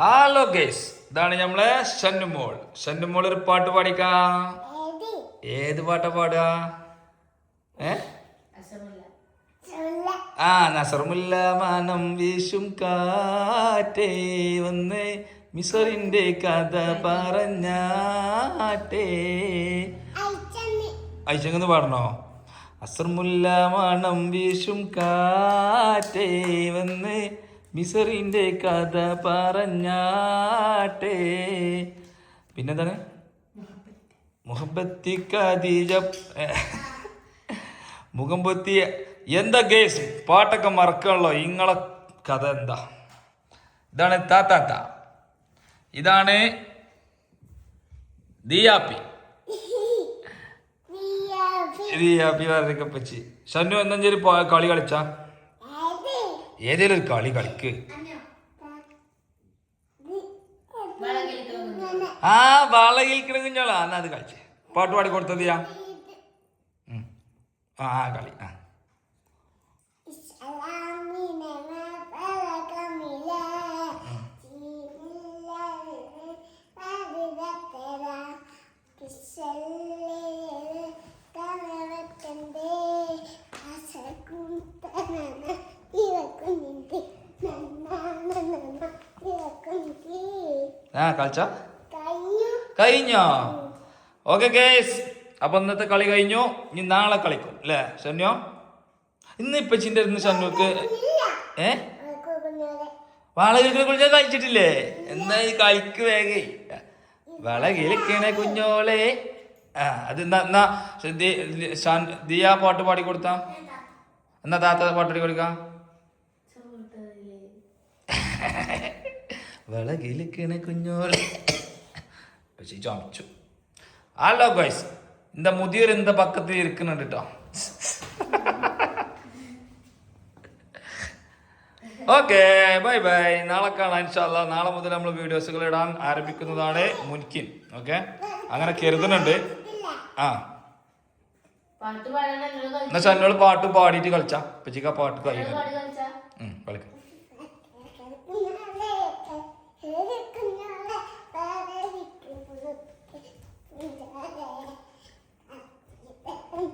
Hello guys ഇതാണ് നമ്മളെ ഷന്നുമോൾ ഷന്നുമോൾ ഒരു പാട്ട് പാടിക്കാ? ഏത്? പാട്ടാ പാടുക? ഏ? ആ നസർമുല്ല മാനം വീശും കാറ്റേ വന്ന്. മിസറിന്റെ കഥ പറഞ്ഞാട്ടേ. ഐശങ്ങന്ന് പാടണോ? അസർമുല്ല മണം വീശും കാറ്റേ വന്ന്. മിസറിന്റെ കഥ പറഞ്ഞാട്ടെ. പിന്നെന്താണ്? മുഹബത്തി. ഖദീജ. മുഖം പൊത്തിയ എന്താ ഗേസ് പാട്ടൊക്കെ മറക്കാണല്ലോ. ഇങ്ങളെ കഥ എന്താ? ഇതാണ് താത്താത്ത ഇതാണ് ദിയാപ്പി. ദിയാപ്പി. പറഞ്ഞൊക്കെ പച്ചി ഷന്നു പ- കളി കളിച്ച? ഏതേലും ഒരു കളി കളിക്ക്. ആ വളയിൽ കിടങ്ങുഞ്ഞോളാ എന്നാ അത് കളിച്ചേ. പാട്ട് പാടി കൊടുത്തത്. ആ കളി. ആ. ആ കളിച്ച കഴിഞ്ഞോ. ഓക്കെ കേസ് അപ്പൊ ഇന്നത്തെ കളി കഴിഞ്ഞു. ഇനി നാളെ കളിക്കും അല്ലേ? ഷന്യോ? ഇന്ന് ഇപ്പച്ചിന്റെ അടുത്ത് ഷന്യോക്ക് ഏ? വളകിൽ കുഞ്ഞ കളിച്ചിട്ടില്ലേ? എന്നാ ഈ കളിക്ക് വേഗേ. വളകിലിക്കണ കുഞ്ഞോളെ. ആ അത് എന്നാ എന്നാ ദിയ പാട്ട് പാടി കൊടുത്താ? എന്നാ താത്ത പാട്ട് പാടി കൊടുക്കാം? വളകിലിക്കണ കുഞ്ഞോളെ പക്ഷേ ചമച്ചു ഹലോ ഗൈസ് இந்த முதியோர் இந்த பக்கத்தில் இருக்குன்னு കേട്ടോ ഓക്കെ ബൈ ബൈ നാളെ കാണാം ഇൻഷാല്ല നാളെ മുതൽ നമ്മൾ വീഡിയോസുകൾ ഇടാൻ ആരംഭിക്കുന്നതാണ് മുൻകിൻ ഓക്കെ അങ്ങനെ കരുതുന്നുണ്ട് ആ പാട്ട് പാടാൻ നിങ്ങൾ എന്നാ ചന്നോട് പാട്ട് പാടിയിട്ട് കളിച്ച പച്ചിക്ക പാട്ട് കഴിയുന്നത്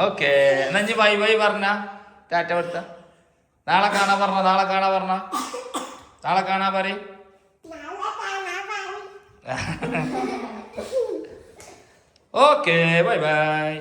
ഓക്കെ. എന്നാ ഇഞ്ചി ബൈ ബൈ പറഞ്ഞ. ടാറ്റ കൊടുത്ത. നാളെ കാണാ പറഞ്ഞ നാളെ കാണാ പറഞ്ഞ. നാളെ കാണാ പറയും. Okay bye bye